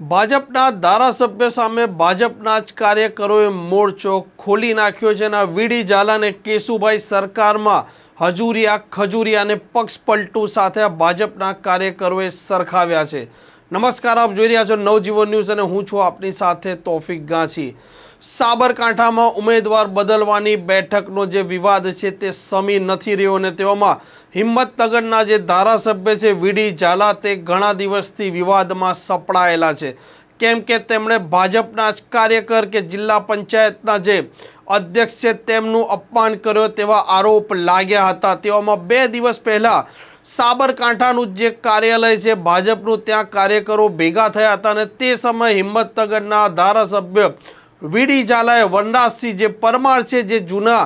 ભાજપના ધારાસભ્ય સામે ભાજપના જ કાર્યકરોએ મોરચો ખોલી નાખ્યો છે અને વીડી ઝાલાને કેશુભાઈ સરકારમાં હજુરિયા ખજુરિયાને પક્ષ પલટું સાથે ભાજપના કાર્યકરોએ સરખાવ્યા છે. નમસ્કાર, આપ જોઈ રહ્યા છો નવજીવન ન્યૂઝ અને હું છું આપની સાથે તોફિક ગાંછી સાબરકાંઠામાં ઉમેદવાર બદલવાની બેઠકનો જે વિવાદ છે તે સમી નથી રહ્યો અને તેવામાં હિંમતનગરના જે ધારાસભ્ય છે વીડી ઝાલા તે ઘણા દિવસથી વિવાદમાં સપડાયેલા છે. કેમ કે તેમણે ભાજપના જ કાર્યકર કે જિલ્લા પંચાયતના જે અધ્યક્ષ છે તેમનું અપમાન કર્યો તેવા આરોપ લાગ્યા હતા. તેવામાં બે દિવસ પહેલાં સાબરકાંઠાનું જે કાર્યાલય છે, ભાજપનું ત્યાં કાર્યકરો ભેગા થયા હતા અને તે સમયે હિંમતનગરના ધારાસભ્ય વીડી ઝાલાએ વનરાજસિંહ, જે પરમાર છે, જે જૂના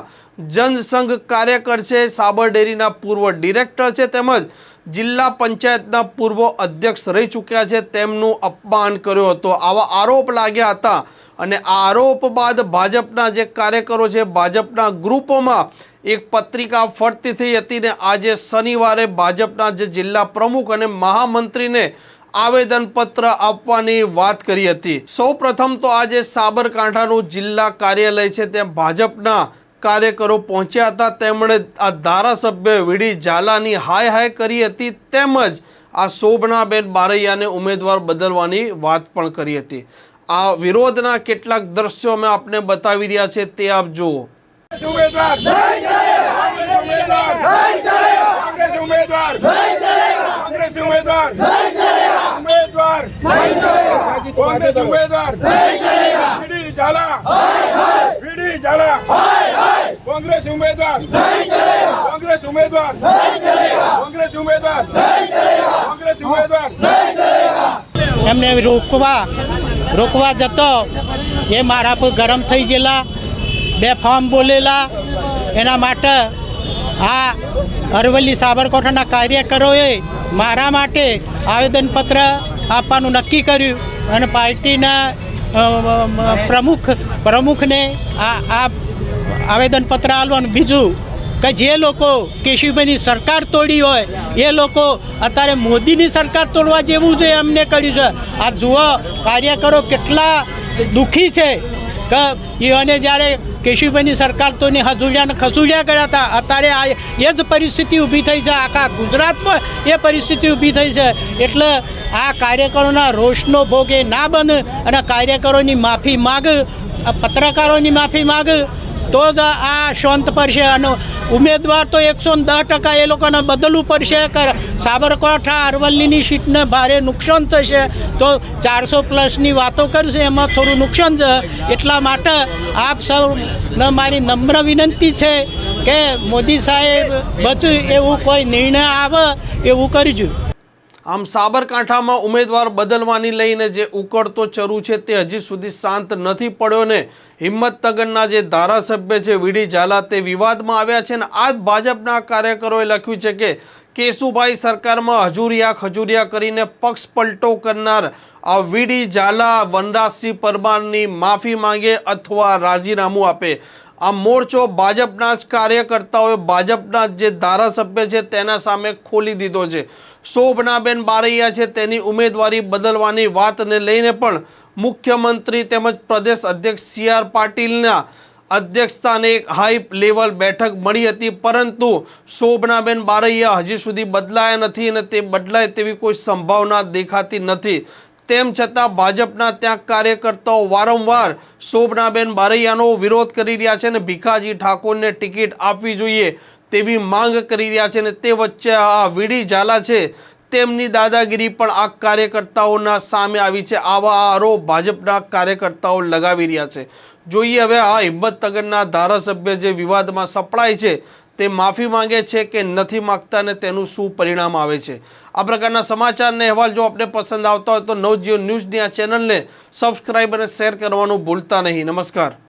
જનસંઘ કાર્યકર છે, સાબર ડેરીના પૂર્વ ડિરેક્ટર છે, તેમજ જિલ્લા પંચાયતના પૂર્વ અધ્યક્ષ રહી ચૂક્યા છે, તેમનું અપમાન કર્યો હતો. આવા આરોપ લાગ્યા હતા અને આ આરોપ બાદ ભાજપના જે કાર્યકરો છે, ભાજપના ગ્રુપોમાં એક પત્રિકા ફરતી થઈ હતી ને આજે શનિવારે ભાજપના જે જિલ્લા પ્રમુખ અને મહામંત્રીને આવેદનપત્ર આપવાની વાત કરી હતી. સૌ પ્રથમ તો આજે સાબરકાંઠાનું જિલ્લા કાર્યાલય છે, ત્યાં ભાજપના કાર્યકરો પહોંચ્યા હતા. તેમણે આ ધારાસભ્ય વીડી ઝાલાની હાય હાય કરી હતી, તેમજ આ શોભનાબેન બારૈયાને ઉમેદવાર બદલવાની વાત પણ કરી હતી. આ વિરોધના કેટલાક દ્રશ્યો અમે આપને બતાવી રહ્યા છે, તે આપ જુઓ. ઉમેદવાર. કોંગ્રેસ ઉમેદવાર. કોંગ્રેસ ઉમેદવાર. ઉમેદવાર. કોંગ્રેસ ઉમેદવાર. વીડી ઝાલા. કોંગ્રેસ ઉમેદવાર. કોંગ્રેસ ઉમેદવાર. કોંગ્રેસ ઉમેદવાર. કોંગ્રેસ ઉમેદવાર. એમને રોકવા રોકવા જતો. એ મારા પર ગરમ થઈ ગયેલા. બે ફોર્મ બોલેલા. એના માટે આ અરવલ્લી સાબરકાંઠાના કાર્યકરોએ મારા માટે આવેદનપત્ર આપવાનું નક્કી કર્યું અને પાર્ટીના પ્રમુખ, પ્રમુખને આ આ આવેદનપત્ર આપવાનું બીજું કે જે લોકો કેશુભાઈની સરકાર તોડી હોય, એ લોકો અત્યારે મોદીની સરકાર તોડવા જેવું છે એમને કર્યું છે. આ જુઓ, કાર્યકરો કેટલા દુઃખી છે. કે એને જ્યારે કેશુભાઈની સરકાર તો ને હજુડિયા ને ખસુડિયા ગયા હતા, અત્યારે આ એ જ પરિસ્થિતિ ઊભી થઈ છે, આખા ગુજરાતમાં એ પરિસ્થિતિ ઊભી થઈ છે. એટલે આ કાર્યકરોના રોષનો ભોગ એ ના બને અને કાર્યકરોની માફી માગ પત્રકારોની માફી માગ તો જ આ શાંત પડશે અને ઉમેદવાર તો એકસો દસ ટકા એ લોકોને બદલવું પડશે કે સાબરકાંઠા, અરવલ્લીની સીટને ભારે નુકસાન થશે. તો ચારસો પ્લસની વાતો કરશે, એમાં થોડું નુકસાન છે. એટલા માટે આપ સૌને મારી નમ્ર વિનંતી છે કે મોદી સાહેબ બચ એવું કોઈ નિર્ણય આવે એવું કરજો. આમ સાબરકાંઠામાં ઉમેદવાર બદલવાની લઈને જે ઉકળતો ચરુ છે તે હજી સુધી શાંત નથી પડ્યો ને હિંમતનગરના જે ધારાસભ્ય છે વીડી ઝાલા તે વિવાદમાં આવ્યા છે ને આ ભાજપના કાર્યકરોએ લખ્યું છે કે કેશુભાઈ સરકારમાં હજુરિયા ખજુરિયા કરીને પક્ષ પલટો કરનાર આ વીડી ઝાલા વનરાજસિંહ પરમારની માફી માંગે અથવા રાજીનામું આપે. આ મોરચો ભાજપના જ કાર્યકર્તાઓએ ભાજપના જે ધારાસભ્ય છે તેના સામે ખોલી દીધો છે. શોભનાબેન બારૈયા છે તેની ઉમેદવારી બદલવાની વાતને લઈને પણ મુખ્યમંત્રી તેમજ પ્રદેશ અધ્યક્ષ સી આર પાટીલના અધ્યક્ષસ્થાને એક હાઈ લેવલ બેઠક મળી હતી, પરંતુ શોભનાબેન બારૈયા હજી સુધી બદલાયા નથી અને તે બદલાય તેવી કોઈ સંભાવના દેખાતી નથી. તેમ છતાં ભાજપના ત્યાં કાર્યકર્તાઓ વારંવાર શોભનાબેન બારૈયાનો વિરોધ કરી રહ્યા છે અને ભીખાજી ઠાકોરને ટિકિટ આપવી જોઈએ તેવી માંગ કરી રહ્યા છે અને તે વચ્ચે આ વીડી ઝાલા છે. તેમની દાદાગીરી પણ આ કાર્યકર્તાઓના સામે આવી છે. આવા આરોપ ભાજપના કાર્યકર્તાઓ લગાવી રહ્યા છે. જોઈએ હવે આ હિંમતનગરના ધારાસભ્ય જે વિવાદમાં સપડાય છે તે માફી માંગે છે કે નથી માગતા ને તેનું શું પરિણામ આવે છે. આ પ્રકારના સમાચારને અહેવાલ જો આપને પસંદ આવતા હોય તો નવજીવન ન્યૂઝની આ ચેનલને સબસ્ક્રાઈબ અને શેર કરવાનું ભૂલતા નહીં. નમસ્કાર.